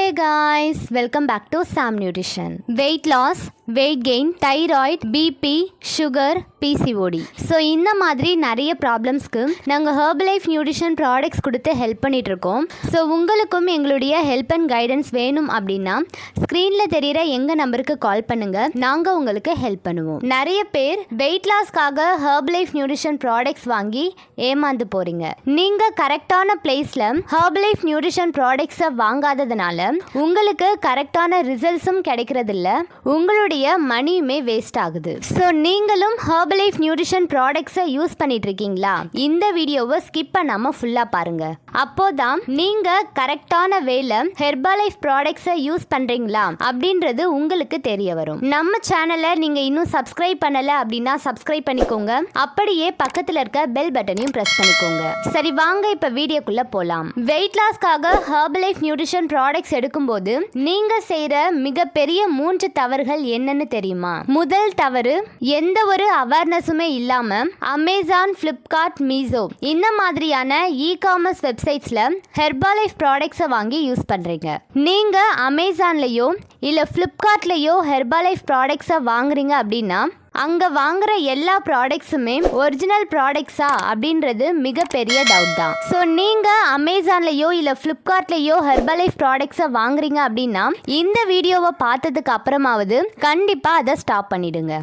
Hey guys, welcome back to Sam Nutrition. Weight loss weight gain thyroid BP sugar PCOD so இந்த மாதிரி நிறைய ப்ராப்ளம்ஸ்க்கு நாங்கள் herbal life nutrition products கொடுத்து help பண்ணிட்டு இருக்கோம். ஸோ உங்களுக்கும் எங்களுடைய ஹெல்ப் அண்ட் கைடன்ஸ் வேணும் அப்படின்னா ஸ்க்ரீனில் தெரிகிற எங்கள் நம்பருக்கு கால் பண்ணுங்கள் நாங்கள் உங்களுக்கு ஹெல்ப் பண்ணுவோம். நிறைய பேர் வெயிட் லாஸ்க்காக ஹர்பல் லைஃப் நியூட்ரிஷன் ப்ராடக்ட்ஸ் வாங்கி ஏமாந்து போகிறீங்க நீங்கள் கரெக்டான பிளேஸில் ஹர்பல் லைஃப் நியூட்ரிஷன் ப்ராடக்ட்ஸை வாங்காததுனால உங்களுக்கு கரெக்டான ரிசல்ட்ஸும் கிடைக்கிறதில்ல. உங்களுடைய மணியுமே வேஸ்ட் ஆகுது. ஸோ நீங்களும் ஹர்பலைஃப் நியூட்ரிஷன் ப்ராடக்ட்ஸை யூஸ் பண்ணிட்டு இருக்கீங்களா இந்த வீடியோவை ஸ்கிப் பண்ணாம ஃபுல்லா பாருங்க. அப்போதான் நீங்க கரெக்டான வேல ஹெர்பலைஃப் ப்ராடக்ட்ஸை யூஸ் பண்றீங்களா? அப்படின்றது உங்களுக்கு தெரிய வரும். நம்ம சேனலை நீங்க இன்னும் சப்ஸ்கிரைப் பண்ணல அப்படின்னா சப்ஸ்கிரைப் பண்ணிக்கோங்க. அப்படியே பக்கத்துல இருக்க பெல் பட்டனையும் பிரஸ் பண்ணிக்கோங்க. சரி வாங்க இப்ப வீடியோக்குள்ள போலாம். வெயிட் லாஸ்க்காக ஹர்பலைஃப் நியூட்ரிஷன் ப்ராடக்ட்ஸ் எடுக்கும்போது நீங்க செய்யற மிகப்பெரிய மூன்று தவறுகள் என்ன என்னன்னு தெரியுமா? முதல் தவறு எந்த ஒரு அவேர்னஸுமே இல்லாம அமேசான் ஃப்ளிப்கார்ட் மீசோ இந்த மாதிரியான இ காமர்ஸ் வெப்சைட்ஸ்ல ஹெர்பாலைஃப் ப்ராடக்ட்ஸை வாங்கி யூஸ் பண்றீங்க. நீங்க அமேசான்லயோ இல்ல பிளிப்கார்ட்லயோ ஹெர்பாலைஃப் ப்ராடக்ட்ஸை வாங்குறீங்க அப்படின்னா அங்கே வாங்குற எல்லா ப்ராடக்ட்ஸுமே ஒரிஜினல் ப்ராடக்ட்ஸா அப்படின்றது மிகப்பெரிய டவுட் தான். ஸோ நீங்கள் அமேசான்லேயோ இல்லை ஃப்ளிப்கார்ட்லேயோ ஹெர்பலைஃப் ப்ராடக்ட்ஸை வாங்குறீங்க அப்படின்னா இந்த வீடியோவை பார்த்ததுக்கு அப்புறமாவது கண்டிப்பாக அதை ஸ்டாப் பண்ணிடுங்க.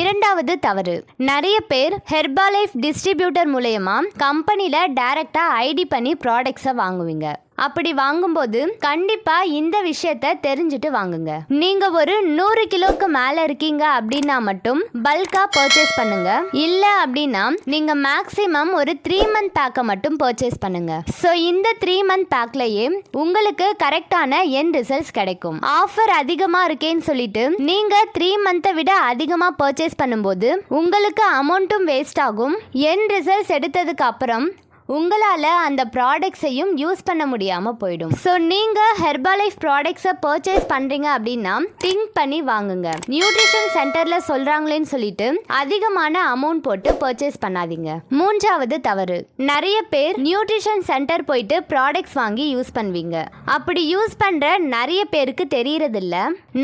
இரண்டாவது தவறு. நிறைய பேர் ஹெர்பாலைஃப் டிஸ்ட்ரிபியூட்டர் மூலயமா கம்பெனியில் டைரெக்டாக ஐடி பண்ணி ப்ராடக்ட்ஸை வாங்குவீங்க. அப்படி வாங்கும்போது கண்டிப்பா இந்த விஷயத்த தெரிஞ்சுட்டு வாங்குங்க. நீங்க ஒரு நூறு கிலோக்கு மேல இருக்கீங்க அப்படின்னா மட்டும் பல்கா பர்ச்சேஸ் பண்ணுங்க. இல்ல அப்படின்னா நீங்க மேக்சிமம் ஒரு த்ரீ மந்த் பேக்கை மட்டும் பர்ச்சேஸ் பண்ணுங்க. ஸோ இந்த த்ரீ மந்த் பேக்லயே உங்களுக்கு கரெக்டான என் ரிசல்ட்ஸ் கிடைக்கும். ஆஃபர் அதிகமா இருக்கேன்னு சொல்லிட்டு நீங்க த்ரீ மந்த்தை விட அதிகமா பர்ச்சேஸ் பண்ணும்போது உங்களுக்கு அமௌண்ட்டும் வேஸ்ட் ஆகும். என் ரிசல்ட்ஸ் எடுத்ததுக்கு அப்புறம் உங்களால் அந்த ப்ராடக்ட்ஸையும் யூஸ் பண்ண முடியாமல் போயிடும். ஸோ நீங்கள் ஹெர்பாலைஃப் ப்ராடக்ட்ஸை பர்ச்சேஸ் பண்ணுறீங்க அப்படின்னா திங்க் பண்ணி வாங்குங்க. நியூட்ரிஷன் சென்டரில் சொல்கிறாங்களேன்னு சொல்லிட்டு அதிகமான அமௌண்ட் போட்டு பர்ச்சேஸ் பண்ணாதீங்க. மூன்றாவது தவறு. நிறைய பேர் நியூட்ரிஷன் சென்டர் போயிட்டு ப்ராடக்ட்ஸ் வாங்கி யூஸ் பண்ணுவீங்க. அப்படி யூஸ் பண்ணுற நிறைய பேருக்கு தெரியறதில்ல.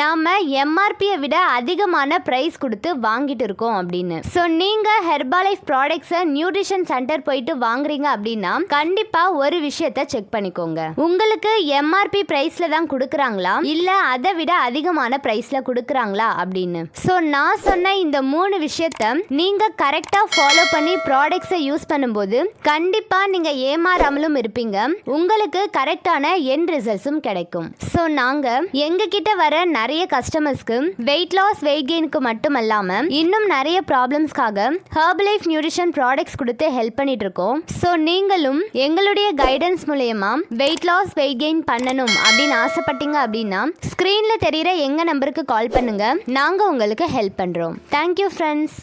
நாம் எம்ஆர்பியை விட அதிகமான ப்ரைஸ் கொடுத்து வாங்கிட்டு இருக்கோம் அப்படின்னு. ஸோ நீங்கள் ஹெர்பாலைஃப் ப்ராடக்ட்ஸை நியூட்ரிஷன் சென்டர் போயிட்டு வாங்குறீங்க அப்படின்னா கண்டிப்பா ஒரு விஷயத்த செக் பண்ணிக்கோங்க. உங்களுக்கு எம்ஆர்பி பிரைஸ்ல தான் கொடுக்குறாங்களா? இல்ல அதை விட அதிகமான பிரைஸ்ல கொடுக்குறாங்களா அப்படின்னு. ஸோ நான் சொன்ன இந்த மூணு விஷயத்த நீங்க கரெக்டா ஃபாலோ பண்ணி ப்ராடக்ட்ஸை யூஸ் பண்ணும்போது கண்டிப்பா நீங்க ஏமாறாமலும் இருப்பீங்க. உங்களுக்கு கரெக்டான என் ரிசல்ட்ஸும் கிடைக்கும். ஸோ நாங்க எங்க கிட்ட வர நிறைய கஸ்டமர்ஸ்க்கு வெயிட் லாஸ் வெயிட் கெயினுக்கு மட்டும் இல்லாம இன்னும் நிறைய ப்ராப்ளம்ஸ்க்காக ஹெர்பலைஃப் நியூட்ரிஷன் ப்ராடக்ட்ஸ் கொடுத்து ஹெல்ப் பண்ணிட்டு இருக்கோம். ஸோ நீங்களும் எங்களுடைய கைடன்ஸ் மூலயமா வெயிட் லாஸ் வெயிட் கெயின் பண்ணணும் அப்படின்னு ஆசைப்பட்டீங்க அப்படின்னா ஸ்க்ரீனில் தெரிகிற எங்கள் நம்பருக்கு கால் பண்ணுங்க. நாங்கள் உங்களுக்கு ஹெல்ப் பண்ணுறோம் தேங்க்யூ ஃப்ரெண்ட்ஸ்